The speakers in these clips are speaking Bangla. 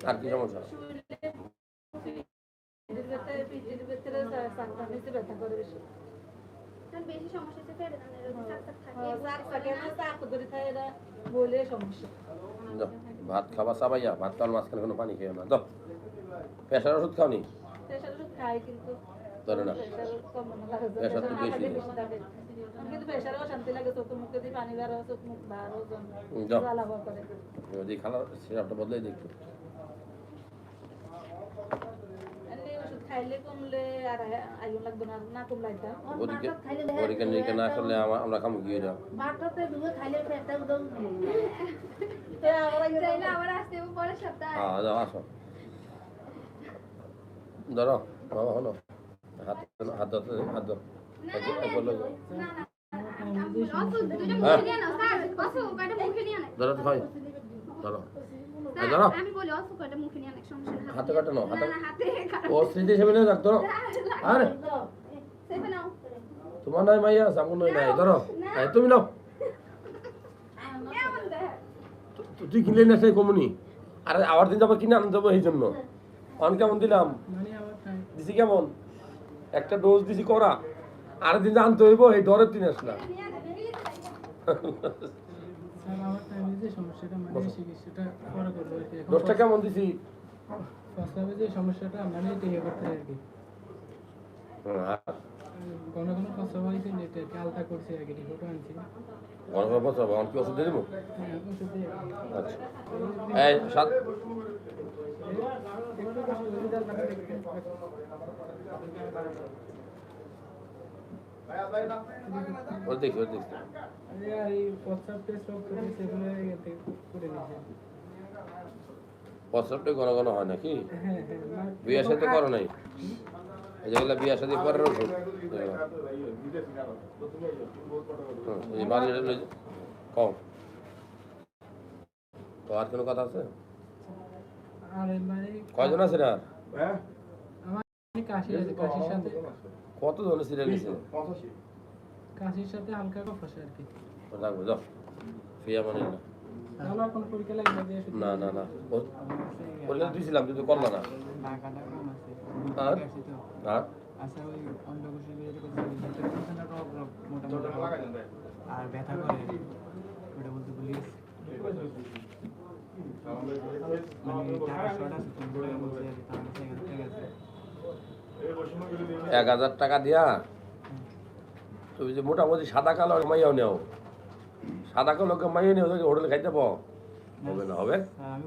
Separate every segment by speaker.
Speaker 1: আর কি সমস্যা? ভাত খাবা চাবাইয়া ভাত খাওয়ার মাঝখানে কোনো পানি খেয়ে না। দাও প্রেশার ওষুধ খাওনি? ধরে না,
Speaker 2: প্রেশার
Speaker 1: তো বেশি।
Speaker 2: খাইলে বেশি থাকে কিন্তু প্রেশারও শান্তি লাগে চোখ মুখে দিয়ে পানি বের হয় চোখ মুখ বার ওজন
Speaker 1: হুম, যাও।
Speaker 2: জ্বালা ভয় করে
Speaker 1: যদি খালার সিরাপটা বদলাই দেখতো
Speaker 2: এমনি ওষুধ খাইলে কমলে আর আইন লাগবে না না কমলাইতাম
Speaker 1: পরীক্ষা পরীক্ষা নিরীক্ষা না করলে আমা- আমরা খামো কি
Speaker 3: বাটাতে দুধে খাইলে পেটটা উদম
Speaker 1: হ্যাঁ ধরো বাবা হলো হাত হাত হাত ধর হ্যাঁ। ধরো ধরো হাতে কাটো নাও, হাতে- ও স্মৃতি হিসেবে নিয়ে রাখ ধরো আরে। তোমার নাই মাইয়া নয় নাই ধরো তুমি নাও। তুই কিনলে না সেই কমুনি? আরে আবার দিন যাব কিনে আনতে যাব এই জন্য অন কেমন দিলাম? দিছি কেমন? একটা ডোজ দিছি করা আর দিন যে আনতে হইব এই ডরের দিন আসলাম
Speaker 4: মানে
Speaker 1: ডোজটা কেমন দিছি?
Speaker 4: যে সমস্যাটা মানে ইয়ে করতে আর কি।
Speaker 1: হ্যাঁ,
Speaker 4: ঘন ঘন প্রস্তাব হয়েছে নেটে আর করছে আর কি রিপোর্টও আনছি।
Speaker 1: কি ওষুধ দিয়ে দেবো? আচ্ছা। এই সাত।
Speaker 4: একটু বেশি রেজাল্ট দেখা দেখতে
Speaker 1: ওর দেখি ওর দেখি। ঘন ঘন হয় নাকি
Speaker 4: হ্যাঁ হ্যাঁ
Speaker 1: বিয়ের সাথে করো নাই? এই যেগুলো বিয়ের সাথে পরের ওষুধ কম তো আর কোনো কথা আছে?
Speaker 4: মানে
Speaker 1: কয়জন আছে আর
Speaker 4: আমার কাশি আছে কাশির সাথে।
Speaker 1: কত ধরনের সিরিয়াল নিছে
Speaker 4: কাশির সাথে হালকা কফ আসে আর কি।
Speaker 1: রাখব যাও। ফিয়া মানে না না না না। বললে দিয়েছিলাম কিন্তু করল না। আর? আর?
Speaker 4: আচ্ছা আর ব্যথা করে। ওটা বলতে পুলিশ। মানে টাকা শর্ট আছে তো বলে বলছে আর কি, তার কাছে এখান থেকে আছে
Speaker 1: এক হাজার টাকা দিয়া তুমি যে মোটামুটি সাদা কালো মাইয়াও নেও। সাদা কালো মাইয়া নেও দেখি হোটেলে খাইতে পাও? হবে না হবে?
Speaker 4: পারি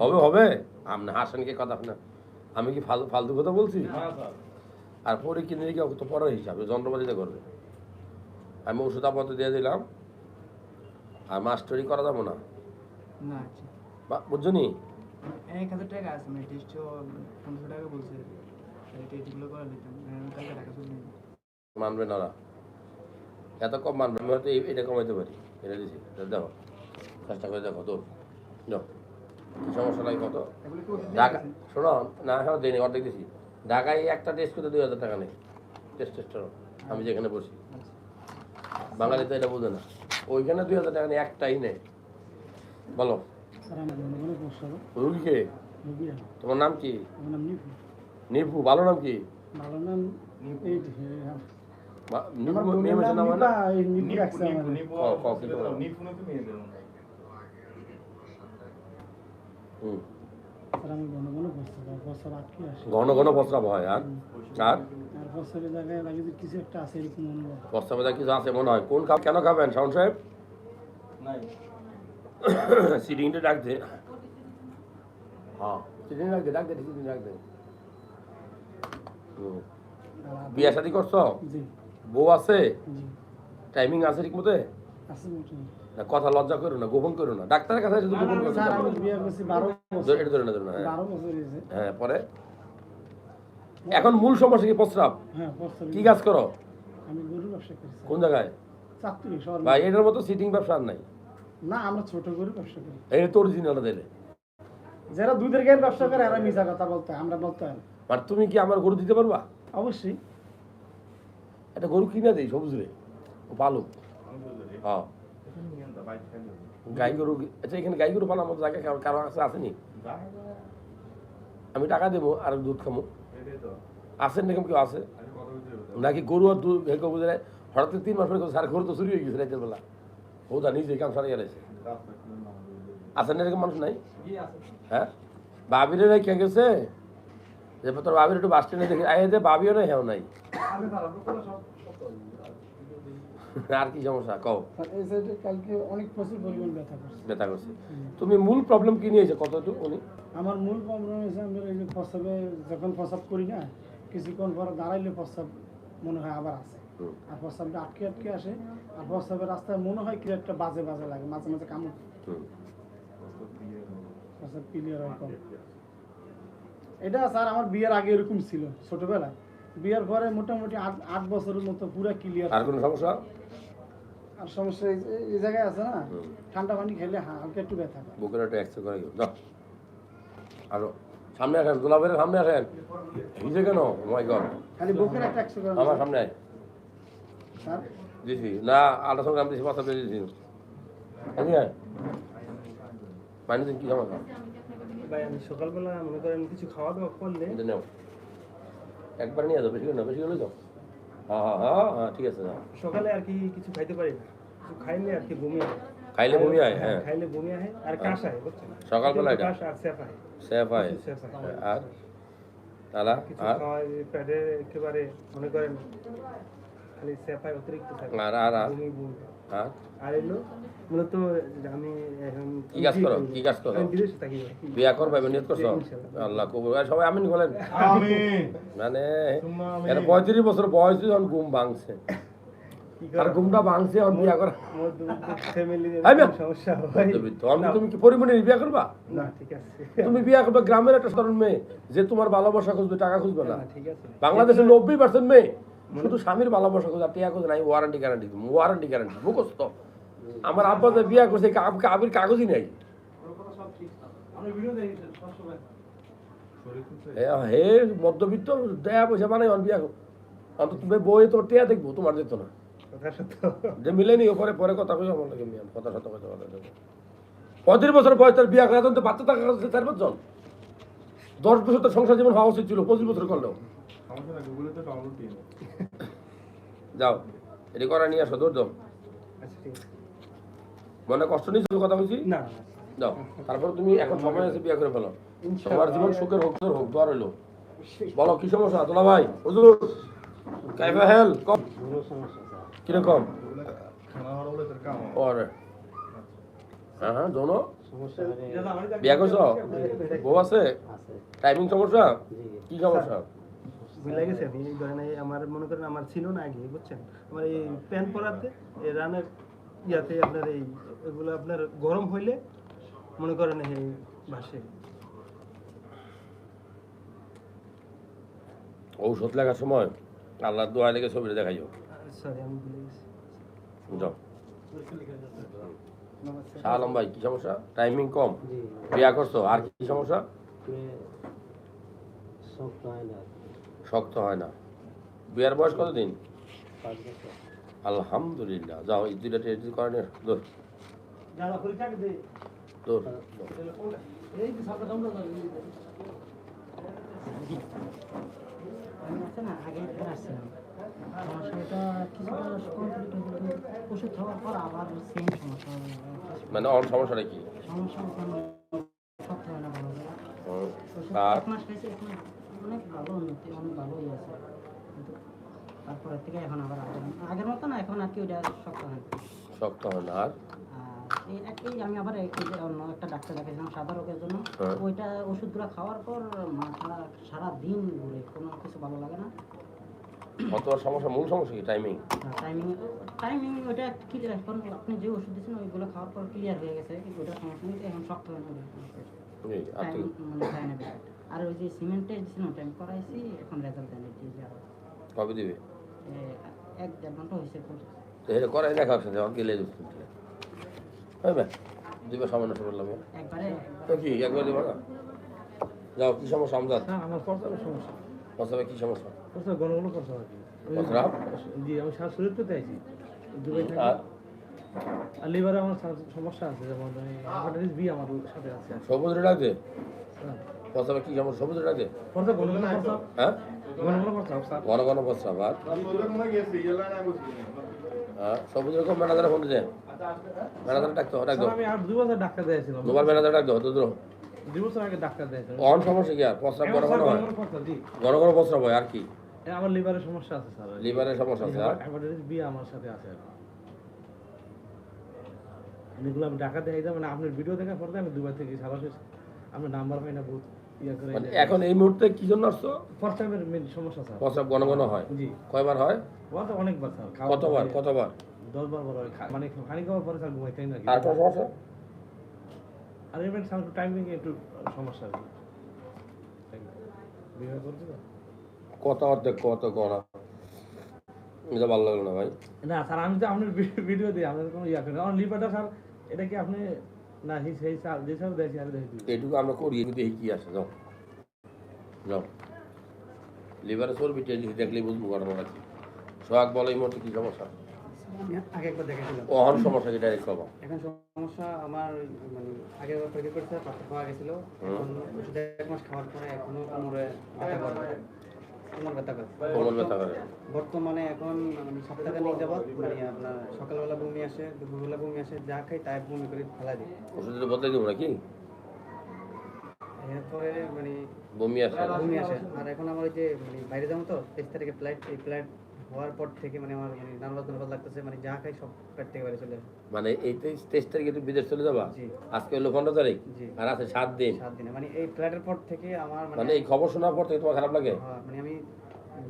Speaker 1: হবে হবে? আপনি হাসেন কে কথা না আমি কি ফালতু ফালতু কথা বলছি? আর পরে কিনে দিকে তো পরের হিসাবে যন্ত্রপাতিতে করবে। আমি ওষুধ আপাতত দিয়ে দিলাম। আর মাস্টারি করা যাব না।
Speaker 4: আচ্ছা।
Speaker 1: বুঝছ নি?
Speaker 4: এক হাজার টাকা আছে মানে টাকা বলছে।
Speaker 1: মানবে না এত কম মানবে আমি হয়তো এটা কমাইতে পারি। এটা দিছি। দেখো। চেষ্টা করে দেখো তো যাও। কি সমস্যা নাই কত? ঢাকা শোনো না হ্যাঁ দিইনি অর্ধেক দিছি। ঢাকায় একটা টেস্ট করতে দুই হাজার টাকা নেই। টেস্ট টেস্টার আমি যেখানে বসি। বাঙালি তো এটা বোঝে না। ওইখানে দুই হাজার টাকা নেই একটাই নেই। বলো। রুগীকে তোমার নাম কি?
Speaker 4: নিপু
Speaker 1: ভালো নাম কি?
Speaker 4: ভালো নাম
Speaker 1: হয়
Speaker 4: আমি ঘন ঘন
Speaker 1: প্রস্রাব হয় আর? আর?
Speaker 4: প্রস্তাবের জায়গায় লাগে যে কিছু একটা আছে এরকম অনুভব
Speaker 1: প্রস্তাবে যা কিছু আছে মনে হয়। কোন খাব কেন খাবেন শাওন সাহেব? সিটিংটা ডাক দে। হ্যাঁ সিটিং ডাক দে ডাক দে সিটিং ডাক দে। হুম। বিয়া শাদি করছ? বউ আছে? টাইমিং আছে ঠিক মতে না, কথা লজ্জা করো না গোপন করো না। ডাক্তারের কাছে শুধু গোপন করো। এটা ধরে না ধরে না হ্যাঁ। হ্যাঁ পরে? এখন মূল সমস্যা কি প্রস্রাব?
Speaker 4: হ্যাঁ
Speaker 1: কি কাজ করো?
Speaker 4: করি।
Speaker 1: কোন জায়গায়? ভাই এটার মতো সিটিং ব্যবসা আর নাই।
Speaker 4: না আমরা ছোট গরুর ব্যবসা করি।
Speaker 1: এই তো অরিজিনাল দিলে
Speaker 4: যারা দুধের গায়ের ব্যবসা করে এরা মিছা কথা বলতে আমরা বলতে হয়
Speaker 1: আর তুমি কি আমার গরু দিতে পারবা?
Speaker 4: অবশ্যই।
Speaker 1: একটা গরু কিনে দেই সবুজ রে ও পালুক। হ্যাঁ। গাই গরু আচ্ছা এখানে গাই গরু পালার মতো জায়গা কারো- কারও কাছে আসেনি? আমি টাকা দেবো আর দুধ খামো। আসেন এরকম কেউ আছে নাকি গরু আর দুধ বুঝে হঠাৎ তিন মাস পরে সার গরু তো চুরি হয়ে গেছে রাতের বেলা। ও দা নিজে কাম সারিয়ে গেছে আসেন এরকম মানুষ নাই? হ্যাঁ? বাবিরে রেখে গেছে? যে তোর বাবির একটু বাস স্ট্যান্ডে দেখে আয় যে বাবিও নাই হেও নাই। আর কি সমস্যা? কও।
Speaker 5: এই কালকে অনেক প্রচুর পরিমাণ ব্যথা করছে।
Speaker 1: ব্যথা করছে। তুমি মূল প্রবলেম কি নিয়েছে? কতটুকু উনি?
Speaker 5: আমার মূল প্রবলেম হয়েছে আমি এই যে প্রস্রাবে যখন প্রস্রাব করি না কিছুক্ষণ পরে দাঁড়াইলে প্রস্রাব মনে হয় আবার আসে আর প্রস্রাবটা আটকে আটকে আসে আর প্রস্রাবের রাস্তায় মনে হয় কি একটা বাজে বাজে লাগে মাঝে মাঝে কামড়। প্রস্রাব ক্লিয়ার হয় কম। এটা স্যার আমার বিয়ের আগে এরকম ছিল ছোটবেলায়। বিয়ের পরে মোটামুটি আট আট বছরের মতো পুরো ক্লিয়ার
Speaker 1: আর কোনো সমস্যা?
Speaker 5: আর সমস্যা এই জায়গায় আছে না ঠান্ডা পানি খেলে হালকা একটু ব্যথা পায়।
Speaker 1: বুকের একটা এক্সরে করে আরও সামনে আসেন গোলাপের সামনে আসেন। ভিজে কেন? মাই গড
Speaker 5: খালি বুকের একটা একশো গ্রাম
Speaker 1: আমার সামনে আয়।
Speaker 5: স্যার?
Speaker 1: দিছি না আল্ট্রাসাউন্ড গ্রাম দিছি দিয়েছি। এদিকে আয়। পানি দিন কি সমস্যা?
Speaker 4: ভাই আমি সকালবেলা মনে করেন কিছু খাওয়া দাওয়া করলে
Speaker 1: নাও। একবার নিয়ে যাও বেশি করে না বেশি করে যাও হ্যাঁ হ্যাঁ হ্যাঁ হ্যাঁ ঠিক আছে যাও।
Speaker 4: সকালে আর কি কিছু খাইতে পারি না। কিছু খাইলে আর কি বমি হয়
Speaker 1: খাইলে বমি হয় হ্যাঁ।
Speaker 4: খাইলে বমি হয় আর কাশ হয় বুঝছেন?
Speaker 1: সকালবেলা এটা?
Speaker 4: কাশ আর সেফ হয়
Speaker 1: সেফ হয় আর তালা আর?
Speaker 4: প্যাডে একেবারে মনে করেন খালি সেফ হয় অতিরিক্ত থাকে
Speaker 1: আর আর আর? আর
Speaker 4: এলো? মূলত আমি এখন
Speaker 1: কি কাজ করো? কি কাজ করো?
Speaker 4: বিদেশে থাকি।
Speaker 1: বিয়া করবে নিয়ত করছ? আল্লাহ কবুল। সবাই আমিন বলেন। মানে বছর বয়স যখন ঘুম ভাঙছে। আর ঘুমটা ভাঙছে এখন বিয়া করা।
Speaker 4: ফ্যামিলি
Speaker 1: এই মেয়ে!
Speaker 4: সমস্যা হয়?
Speaker 1: তখন তুমি কি পরিমাণে বিয়া করবা?
Speaker 4: না ঠিক আছে।
Speaker 1: তুমি বিয়া করবে গ্রামের একটা সাধারণ মেয়ে যে তোমার ভালোবাসা খুঁজবে টাকা খুঁজবে না।
Speaker 4: না, ঠিক আছে।
Speaker 1: বাংলাদেশের নব্বই পার্সেন্ট মেয়ে শুধু স্বামীর ভালোবাসা খুঁজে আর টাকা খুঁজে নাই ওয়ারেন্টি গ্যারান্টি ওয়ারেন্টি গ্যারান্টি মুখস্থ। আমার আব্বা যে বিয়া করছে কাব- কাবির কাগজই নাই। হে মধ্যবিত্ত, দেয়া পয়সা বানাই, অন বিয়া কর। অন্তত তুমি বই তোর টিয়া দেখব, তোমার যেত না। যে মিলেনি পরে কথা কই আমার লাগে মিয়া, কথা সত্য কথা কথা পঁয়ত্রিশ বছর বয়স তার বিয়া করা তো বাচ্চা কথা চার পাঁচজন। দশ বছর তার সংসার জীবন হওয়া উচিত ছিল, পঁচিশ বছর করলেও। যাও, এটি নিয়ে আসো দৌড়
Speaker 4: আচ্ছা ঠিক আছে।
Speaker 1: মনে কষ্ট নিয়েছো কথা বলছি?
Speaker 4: না
Speaker 1: যাও তারপর তুমি এখন সময় আছে বিয়া করে ফেলো। তোমার জীবন সুখের হোক তোর হোক দোয়ার হইল বলো কি সমস্যা? তোলা ভাই হুজুর। কাইফা হেল কম। কীরকম ওরে। হ্যাঁ হ্যাঁ জোনো বিয়া করছ? বউ আছে? টাইমিং সমস্যা? কি সমস্যা?
Speaker 4: ভুলে গেছি আমি এই ধরেন এই আমার মনে করেন আমার ছিল না আগে বুঝছেন? আমার এই প্যান্ট পরাতে রানের ইয়াতে আপনার এই এগুলো আপনার গরম হইলে মনে করেন এই ভাসে।
Speaker 1: ঔষধ লাগার সময় আল্লাহ দোয়া লেগে ছবিটা দেখাইও।
Speaker 4: সরি আমি ভুলে গেছি।
Speaker 1: যাও। শাহ আলম ভাই কি সমস্যা? টাইমিং কম? বিয়া করছ? আর কি সমস্যা? শক্ত হয় না। বিয়ার বয়স কতদিন? আলহামদুলিল্লাহ। যাও এই দুইটা টেস্ট করে নিয়ে আসো। দৌড়।
Speaker 4: যারা পরীক্ষা দে
Speaker 1: দৌড়।
Speaker 4: এই যে সামনে সামনে
Speaker 3: আছে না আগে একবার আসছিলাম আমার সেটা কিছুটা কমপ্লিট ওষুধ খাওয়ার পর আবার সেম সমস্যা হয়ে
Speaker 1: মানে ওর সমস্যাটা কি
Speaker 3: সমস্যা তারপরের থেকে এখন আবার আগের মতো না এখন আর কি ওইটা শক্ত হয়
Speaker 1: শক্ত হয় না। আর?
Speaker 3: এই আমি আবার অন্য একটা ডাক্তার দেখাইছিলাম সাদা রোগের জন্য।
Speaker 1: হ্যাঁ।
Speaker 3: ওইটা ওষুধগুলো খাওয়ার পর মাথা সারা দিন ঘুরে কোনো কিছু ভালো লাগে না।
Speaker 1: কত সমস্যা মূল সমস্যা কি? টাইমিং
Speaker 3: টাইমিং টাইমিং ওটা কি এখন আপনি যে ওষুধ দিচ্ছেন ওইগুলো খাওয়ার পর ক্লিয়ার হয়ে গেছে। কিন্তু ওটা সমস্যা নেই এখন শক্ত হয়
Speaker 1: আর
Speaker 3: টাইম
Speaker 1: তুই?
Speaker 3: মানে। আর ওই যে সিমেন্টের দিচ্ছেন ওটা আমি করাইছি এখন রেজাল্ট দেন
Speaker 1: কবে দিবে?
Speaker 3: এক দেড় ঘণ্টা হয়েছে
Speaker 1: এটা করাই দেখা হচ্ছে যখন গেলে হবে দিবে সামান্য সে তো কি একবার দিবা না? যাও কি সমস্যা আমদাদ
Speaker 4: হ্যাঁ আমার প্রস্তাবের সমস্যা।
Speaker 1: প্রস্তাবে কি সমস্যা?
Speaker 4: প্রস্তাব ঘন করতে হবে জি আমি শ্বাস শরীর তো চাইছি দুবাই
Speaker 1: আর?
Speaker 6: লিভারে আমার সমস্যা আছে যেমন হেপাটাইটিস বি আমার সাথে আছে।
Speaker 1: সবুজ ডাকছে
Speaker 6: হ্যাঁ।
Speaker 1: প্রস্রাবে কি সমস্যা সবুজ হ্যাঁ?
Speaker 6: ঘন ঘন প্রস্রাব
Speaker 1: আর? হ্যাঁ সবুজ রকম ম্যানেজারে ফোন ম্যানেজার ডাকতে হবে ডাকতে ম্যানেজার ডাকতে হতো তো
Speaker 6: দুই বছর। আগে ডাক্তার দিয়েছিলাম।
Speaker 1: অন সমস্যা কি আর? প্রস্রাব ঘন ঘন হয়। ঘন ঘন প্রস্রাব হয় আর কি?
Speaker 6: আমার লিভারের সমস্যা আছে স্যার।
Speaker 1: লিভারের সমস্যা আছে
Speaker 6: হেপাটাইটিস বি আমার সাথে আছে আমি ঢাকা দেখাই মানে আপনার ভিডিও দেখার পরে আমি দুবার থেকে সারা শেষ আপনার নাম্বার পাই না বহুত।
Speaker 1: মানে এখন এই মুহূর্তে কি জন্য আসছো?
Speaker 6: প্রস্রাবের মেন সমস্যা স্যার।
Speaker 1: প্রস্রাব ঘন ঘন হয়।
Speaker 6: জি।
Speaker 1: কয়বার হয়?
Speaker 6: ওরা তো অনেকবার স্যার।
Speaker 1: কতবার? কতবার?
Speaker 6: দশ বার বড় হয়। মানে খানি খাওয়ার পরে স্যার ঘুমাইতেই না
Speaker 1: আর কোনো সমস্যা
Speaker 6: আর এবার স্যার টাইমিং একটু সমস্যা তো?
Speaker 1: কত অর্ধেক কত করা এটা ভালো লাগল না ভাই?
Speaker 6: না স্যার আমি তো আপনার ভিডিও দিই আপনার কোনো ইয়া করি আমার লিভারটা স্যার এটা কি আপনি না সেই সেই স্যার যে স্যার আমি দেখি
Speaker 1: এটুকু আমরা করি দেখি কি আসে যাও। যাও। লিভারে চর্বি টেলি দেখলেই বুঝব ঘটনাটা কি। সোহাগ বলো এই মুহূর্তে কি সমস্যা?
Speaker 7: আগে একবার দেখেছিলাম।
Speaker 1: অহন সমস্যা কি ডাইরেক্ট কবা
Speaker 7: এখন সমস্যা আমার মানে আগে একবার পরীক্ষা করতে পাথর পাওয়া গেছিল। এখন ওষুধ এক মাস খাওয়ার পরে এখনও কোমরে ব্যথা করে। কোমর ব্যথা করে।
Speaker 1: কোমর ব্যথা করে।
Speaker 7: বর্তমানে এখন সপ্তাহে নিয়ে যাবত মানে আপনার সকালবেলা বমি আসে দুপুরবেলা বমি আসে যা খাই তাই বমি করে ফেলা দিই।
Speaker 1: ওষুধ বদলে দেবো নাকি?
Speaker 7: এরপরে মানে
Speaker 1: বমি আসে।
Speaker 7: বমি আসে। আর এখন আমার ওই যে মানে বাইরে যাব তো তেইশ তারিখে ফ্লাইট এই ফ্লাইট হওয়ার পর থেকে মানে আমার মানে নার্ভাস নার্ভাস লাগতেছে মানে যা খাই সব পেট থেকে বাইরে চলে
Speaker 1: মানে এই তেইশ তারিখে তুমি বিদেশ চলে যাবা? আজকে হলো পনেরো তারিখ? আর আছে সাত দিন?
Speaker 7: সাত দিনে। মানে এই ফ্লাইটের পর থেকে আমার
Speaker 1: মানে
Speaker 7: মানে
Speaker 1: এই খবর শোনার পর থেকে তোমার খারাপ লাগে?
Speaker 7: হ্যাঁ, মানে আমি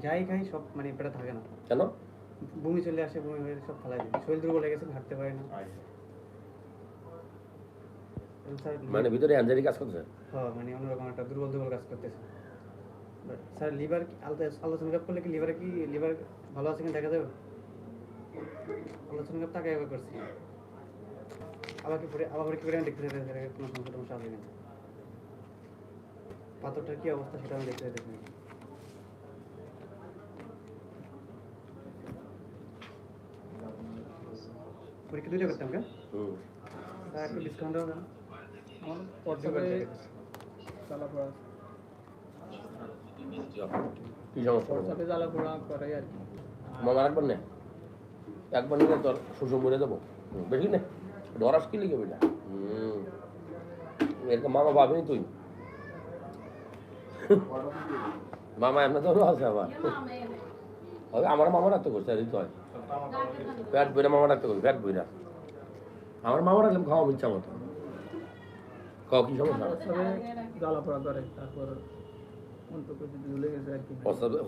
Speaker 7: যাই খাই সব মানে পেটে থাকে না।
Speaker 1: কেন?
Speaker 7: বমি চলে আসে বমি হয়ে সব ফেলাই দিই। শরীর দুর্বল হয়ে গেছে হাঁটতে পারি না।
Speaker 1: মানে ভিতরে অ্যাঞ্জারি কাজ করছে
Speaker 7: হ্যাঁ মানে অন্যরকম একটা দুর্বল দুর্বল কাজ করতেছে। স্যার লিভার আলোচনা কাপ করলে কি লিভারে কি লিভার ভালো আছে কিনা দেখা যাবে? আলোচনা কাপ তাকে একবার করছি। আবার কি পরে আবার কি করে দেখতে যেতে কোনো সমস্যা টমস্যা আছে কিনা পাথরটার কি অবস্থা সেটা আমি দেখতে দেখি পরীক্ষা দুইটা করতাম কেন? একটু ডিসকাউন্ট হবে
Speaker 5: আমার
Speaker 7: পর্যায়ে
Speaker 5: জ্বালা পোড়া।
Speaker 1: কি সমস্যা
Speaker 5: জ্বালা পোড়া করে আর কি।
Speaker 1: মামা রাখবেন না। একবার নিলে তোর শ্বশুর মরে যাব। বেশি না? ডরাস কি লিখে বেটা হুম। এরকম মামা পাবি তুই? মামা এমনি তো আছে আবার। হবে আমার মামা রাখতে করছে আর হয় পেট বইরা মামা রাখতে করছে পেট বইরা আমার মামা রাখলাম খাওয়া ইচ্ছা মতো। খাও কি সমস্যা?
Speaker 5: জ্বালা পোড়া করে তারপর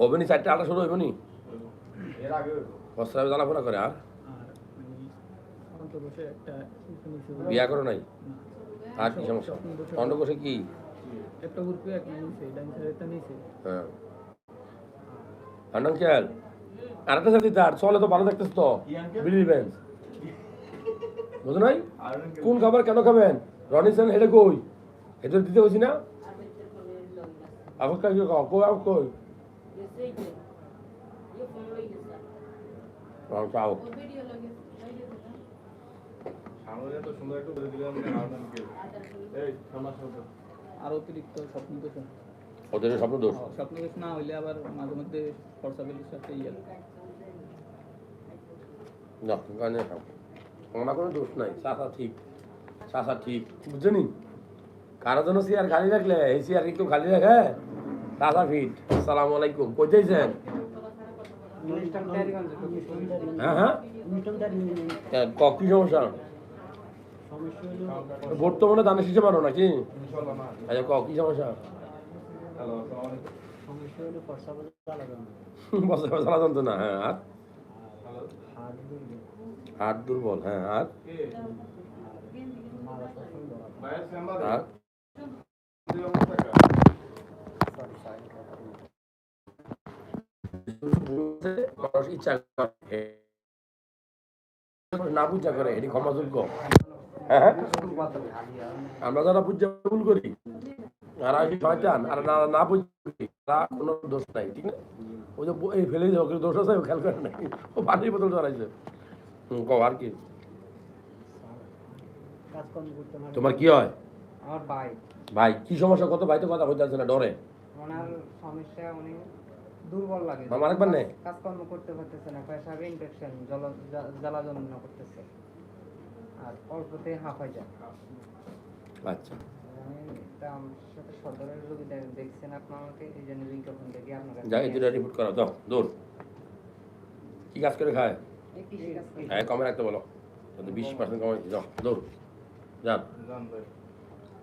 Speaker 1: হবে চারটে আটা শুরু হইব নি জ্বালাপোড়া করে আর বিয়া করো নাই? আর কি সমস্যা? কি? হ্যাঁ। চলে তো ভালো তো। নাই? কোন খাবার কেন খাবেন? রনি রনিসন হেডে কই? হেডে দিতে হয়েছি না? আগত কাজ খাও কই আগ কই রাও চাও
Speaker 2: ভিডিও
Speaker 5: আর অতিরিক্ত স্বপ্ন দোষ
Speaker 1: ওদের স্বপ্ন দোষ।
Speaker 5: স্বপ্ন দোষ না হইলে আবার মাঝে মধ্যে সাথে ইয়ে
Speaker 1: না গানে আমার কোনো দোষ নাই। চাষা ঠিক। চাষা ঠিক। বুঝছেনি? কারও জন্য চেয়ার খালি রাখলে এই চেয়ার একটু খালি রাখে? চাষা ফিট আসসালামু আলাইকুম। কই যাইছেন? হ্যাঁ হ্যাঁ। কি সমস্যা
Speaker 3: সমস্যা? হলো
Speaker 1: বর্তমানে দানে শিখে পারো নাকি? আচ্ছা ক, কি সমস্যা? হ্যাঁ আর?
Speaker 3: দুর্বল
Speaker 1: হ্যাঁ আর? আর? ইচ্ছা করে না পূজা করে এটি ক্ষমাযোগ্য। আমরা যারা পূজা ভুল করি আর আমি শয়তান আর না না পূজা করি কোনো দোষ নাই ঠিক না ওই যে এই ফেলে যাও দোষ আছে খেয়াল করে নাই ও পানির বোতল ধরাইছে হুম আর কি তোমার কি হয়?
Speaker 7: ভাই।
Speaker 1: কি সমস্যা? কত ভাই তো কথা আছে না ডরে।
Speaker 7: ওনার সমস্যা উনি দুর্বল লাগে।
Speaker 1: মামা আরেকবার নে।
Speaker 7: কাজকর্ম করতে পারতেছে না পেশাবে ইনফেকশন জ্বালা যন্ত্রণা করতেছে। আর অল্পতে হাঁপাই যায়।
Speaker 1: আচ্ছা। রিপোর্ট করো যাও দূর কি কাজ করে খায়? হ্যাঁ কমে রাখতে বলো। বিশ পার্সেন্ট কমে যাও দূর যান।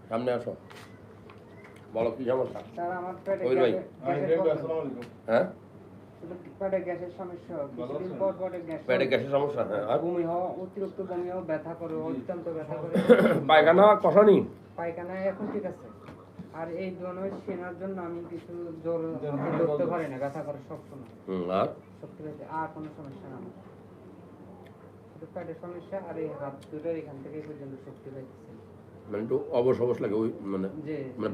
Speaker 1: সামনে আসো। বলো কি সমস্যা
Speaker 7: স্যার আমার পেটে।
Speaker 1: হ্যাঁ
Speaker 7: পেটে গ্যাসের সমস্যা কিছুদিন পর পরে গ্যাস
Speaker 1: পেটে গ্যাসের সমস্যা? হ্যাঁ আর
Speaker 7: বমি। হওয়া অতিরিক্ত বমি হওয়া ব্যথা করে অত্যন্ত ব্যথা করে।
Speaker 1: পায়খানা কষানি
Speaker 7: পায়খানায় এখন ঠিক আছে। আর এই ধরনের সেনার জন্য আমি কিছু জোর ধরতে পারি না ব্যথা করে সবসময়।
Speaker 1: হুম আর?
Speaker 7: আর কোনো সমস্যা না। পেটের সমস্যা আর এই হাত দুটোর এখান থেকে পর্যন্ত শক্তি পাইতেছি।
Speaker 1: মানে একটু অবশ অবশ লাগে ওই মানে মানে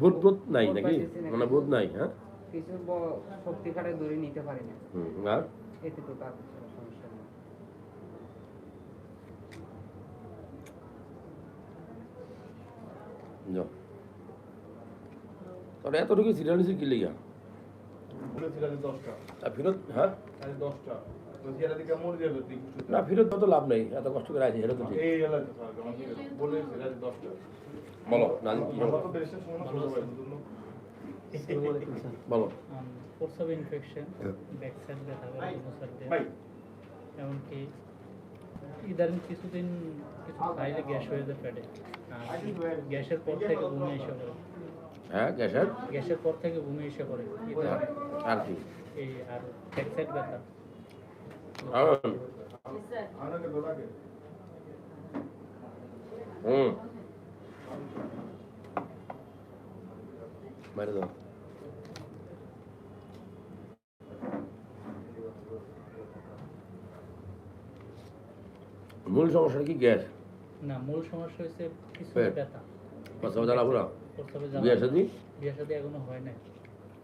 Speaker 1: বোধ বোধ নাই নাকি? মানে বোধ নাই হ্যাঁ?
Speaker 7: কিছু ব- শক্তি খাটে দড়ি নিতে পারি না।
Speaker 1: হুম আর?
Speaker 7: এটুকু তার সমস্যা নেই।
Speaker 1: যাও। তোরা এতটুকু সিরিয়াল নিছিস কি লিগা? আর ফেরত হ্যাঁ? না ফেরত তো লাভ নেই এত কষ্ট করে আছে এটা তো ঠিক। বলো না কি সমস্যা? বলো
Speaker 8: প্রস্রাব ইনফেকশন ব্যাক ব্যথা করে দোনো সাইড দিয়ে। এমনকি ইদানিং কিছুদিন কিছু খাইলে গ্যাস হয়ে যায় পেটে। আর গ্যাসের পর থেকে বমি এসে করে
Speaker 1: হ্যাঁ গ্যাসের?
Speaker 8: গ্যাসের পর থেকে বমি এসে করে
Speaker 1: আর- আর কি?
Speaker 8: এই আর ব্যাক সাইড ব্যথা।
Speaker 1: হুম বাইরে দাও মূল সমস্যা কি গ্যাস
Speaker 8: না মূল সমস্যা হচ্ছে কিছু ব্যথা
Speaker 1: পুরা বিয়ে
Speaker 8: বিয়ে এখনও হয় নাই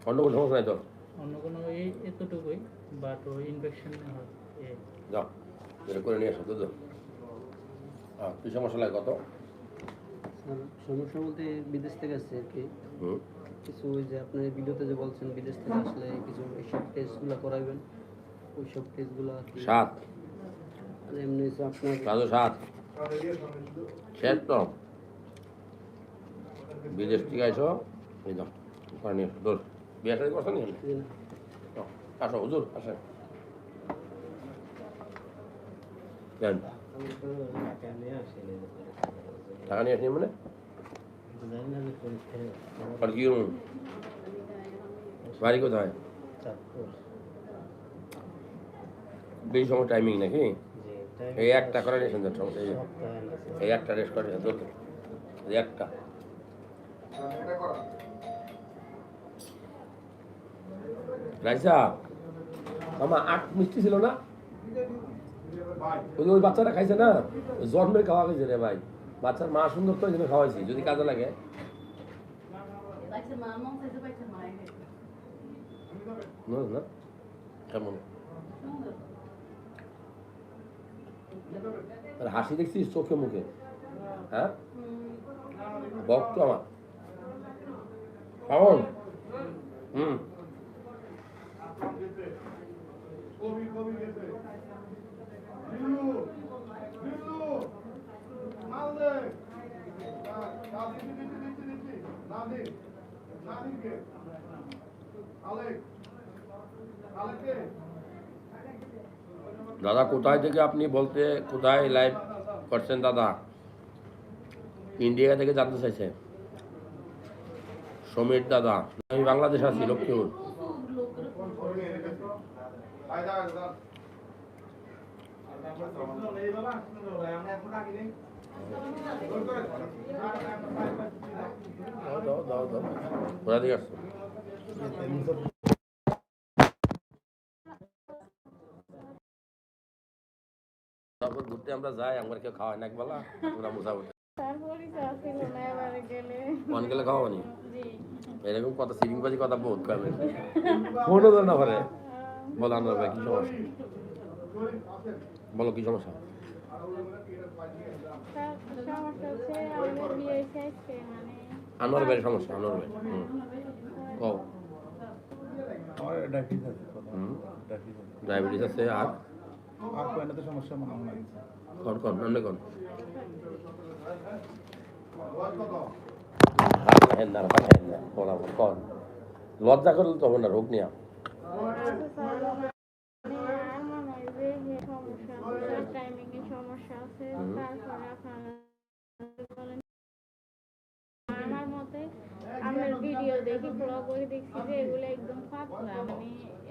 Speaker 1: অন্য কোনো সমস্যা নাই তো
Speaker 8: অন্য কোনো এই এতটুকুই বাট ইনফেকশন
Speaker 1: যাও এটা করে নিয়ে আসো তো যাও হ্যাঁ কি সমস্যা লাগে কত?
Speaker 7: সমস্যা বলতে বিদেশ থেকে আসছে আর কি। কিছু ওই যে আপনার ভিডিওতে যে বলছেন বিদেশ থেকে আসলে কিছু এইসব টেস্টগুলো করাইবেন। ওই সব টেস্টগুলো
Speaker 1: সাত।
Speaker 7: আর এমনি আপনার
Speaker 1: রাজু সাত। শেষ তো। বিদেশ থেকে আইসো। এই যাও করে নিয়ে আসো। দূর বিয়ে সাথে করছ নি আসো হুজুর আসেন। দেন টাকা নিয়ে আসনি মানে বাড়ি কোথায় বেশি সময় টাইমিং নাকি এই একটা করে নিয়েছেন সমস্যা এই একটা রেস্ট করে এই একটা রাইসা মামা আট মিষ্টি ছিল না ওই বাচ্চাটা খাইছে না? জন্মের খাওয়া খাইছে রে ভাই। বাচ্চার মা সুন্দর তো ওই জন্য খাওয়াইছি যদি কাজে লাগে। না না? কেমন? আর হাসি দেখছিস চোখে মুখে? হ্যাঁ।
Speaker 2: হুম।
Speaker 1: বক্ত আমার। কেমন? হুম। দাদা কোথায় থেকে আপনি বলতে কোথায় লাইভ করছেন দাদা? ইন্ডিয়া থেকে জানতে চাইছে সমীর দাদা আমি বাংলাদেশ আছি লক্ষ্মীপুর। ঘুরতে আমরা যাই আমার কেউ খাওয়াই না একবেলা আমরা মোটামুটি
Speaker 9: তারপরই ছিল না গেলে
Speaker 1: এরকম কথা বাজি কথা বহুত কি সমস্যা বলো কি সমস্যা?
Speaker 9: মানে
Speaker 1: আনোয়ার ভাইয়ের সমস্যা আনোয়ার ভাই হুম। কও।
Speaker 6: আমার ডায়াবেটিস আছে
Speaker 1: আর?
Speaker 6: সমস্যা মনে হয় না
Speaker 1: না বলা কন? লজ্জা করলে তখন না রোগ নিয়া
Speaker 9: আচ্ছা স্যার মানে আর মনে হয় যে হে সমস্যা আছে টাইমিং এর সমস্যা আছে তারপরে আপনারা বলেন। আমার মতে আপনার ভিডিও দেখি ব্লগ করে দেখছি যে এগুলো একদম পাতলা মানে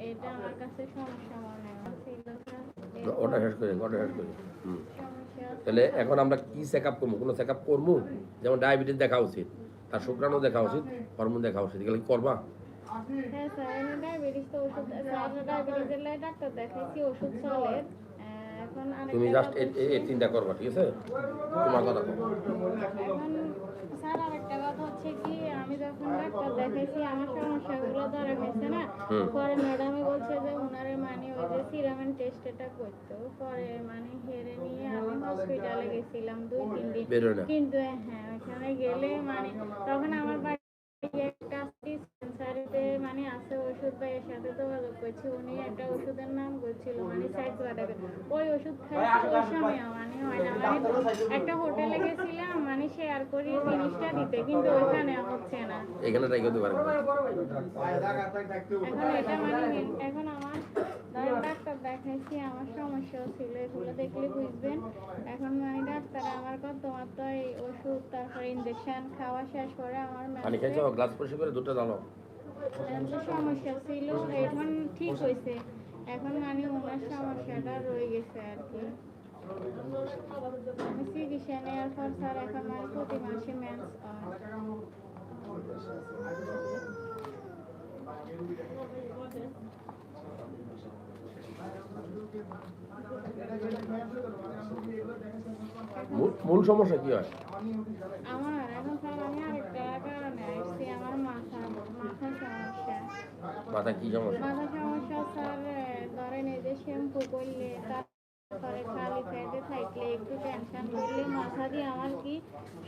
Speaker 9: এটা আমার কাছে সমস্যা মনে হচ্ছিল
Speaker 1: ওটা শেষ করি ওটা শেষ করি। হুম।
Speaker 9: সমস্যা আছে।
Speaker 1: তাহলে এখন আমরা কি চেক আপ করব? কোনো চেক আপ করব? যেমন ডায়াবেটিস দেখা উচিত তার শুক্রাণু দেখা উচিত হরমোন দেখা উচিত এগুলো কি করবা?
Speaker 9: হ্যাঁ স্যার ডায়াবেটিস তো ওষুধ ডায়াবেটিসের ডাক্তার দেখাইছি ওষুধ চলে।
Speaker 1: তুমি জাস্ট এই তিনটা করবা ঠিক আছে? তোমার কথা কও।
Speaker 9: স্যার আরেকটা কথা হচ্ছে কি আমি যখন ডাক্তার দেখাইছি আমার সমস্যাগুলো ধরা না পরে ম্যাডামে বলছে যে ওনারে মানে ওই যে সিরামেন টেস্ট এটা করতো পরে মানে হেরে নিয়ে আমি হসপিটালে গেছিলাম দুই তিন দিন। কিন্তু হ্যাঁ ওখানে গেলে মানে তখন আমার মানে আছে ওষুধ ভাইয়ের সাথে যোগাযোগ করছি। উনি একটা ওষুধের নাম বলছিল মানে সাইড বাটাকে ওই ওষুধ খাইছি ওই সময় মানে হয় না মানে একটা হোটেলে গেছিলাম মানে শেয়ার করি জিনিসটা দিতে কিন্তু ওইখানে হচ্ছে না।
Speaker 1: এখানে ট্রাই করতে পারবে
Speaker 9: এখন এটা মানে এখন আমার ধরেন ডাক্তার দেখাইছি আমার সমস্যা ছিল এগুলো দেখলে বুঝবেন। এখন মানে ডাক্তার আমার কথা তোমার তো এই ওষুধ তারপরে ইঞ্জেকশন খাওয়া শেষ করে আমার
Speaker 1: পানি খাইছো? গ্লাস পরিষ্কার করে দুটো
Speaker 9: যে সমস্যা ছিল এখন ঠিক হয়েছে এখন মানে ওনার সমস্যাটা রয়ে গেছে আর কি। আমি চিকিৎসা নেওয়ার পর স্যার এখন মানে প্রতি মাসে মেন্স
Speaker 1: মূল- মূল সমস্যা কি হয়?
Speaker 9: আমার এখন স্যার আমি আরেকটা কারণে আসছি আমার মাথা মাথা সমস্যা।
Speaker 1: মাথা কি সমস্যা?
Speaker 9: মাথা সমস্যা স্যার ধরেন এই যে শ্যাম্পু করলে খালি ফ্যাটে থাকলে একটু টেনশন করলে মাথা দিয়ে আমার কি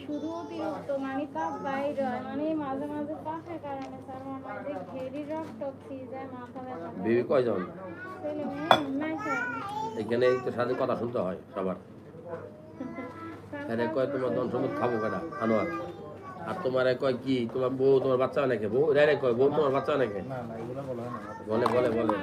Speaker 9: শুধু অতিরিক্ত মানে বাইর হয়। মানে মাঝে মাঝে পাশের কারণে স্যার হয় যে ঘেরি টক্সি যায় মাথা ব্যথা।
Speaker 1: বেবি কয়জন? এখানে তো সাথে কথা শুনতে হয় সবার। এরা কয় তোমার ধন সম্পদ খাব কেনা আনোয়ার। আর তোমার কয় কি? তোমার বউ তোমার বাচ্চা অনেকে বউ এরা কয় বউ তোমার বাচ্চা অনেকে
Speaker 6: না না এগুলো বলা হয় না।
Speaker 1: বলে বলে।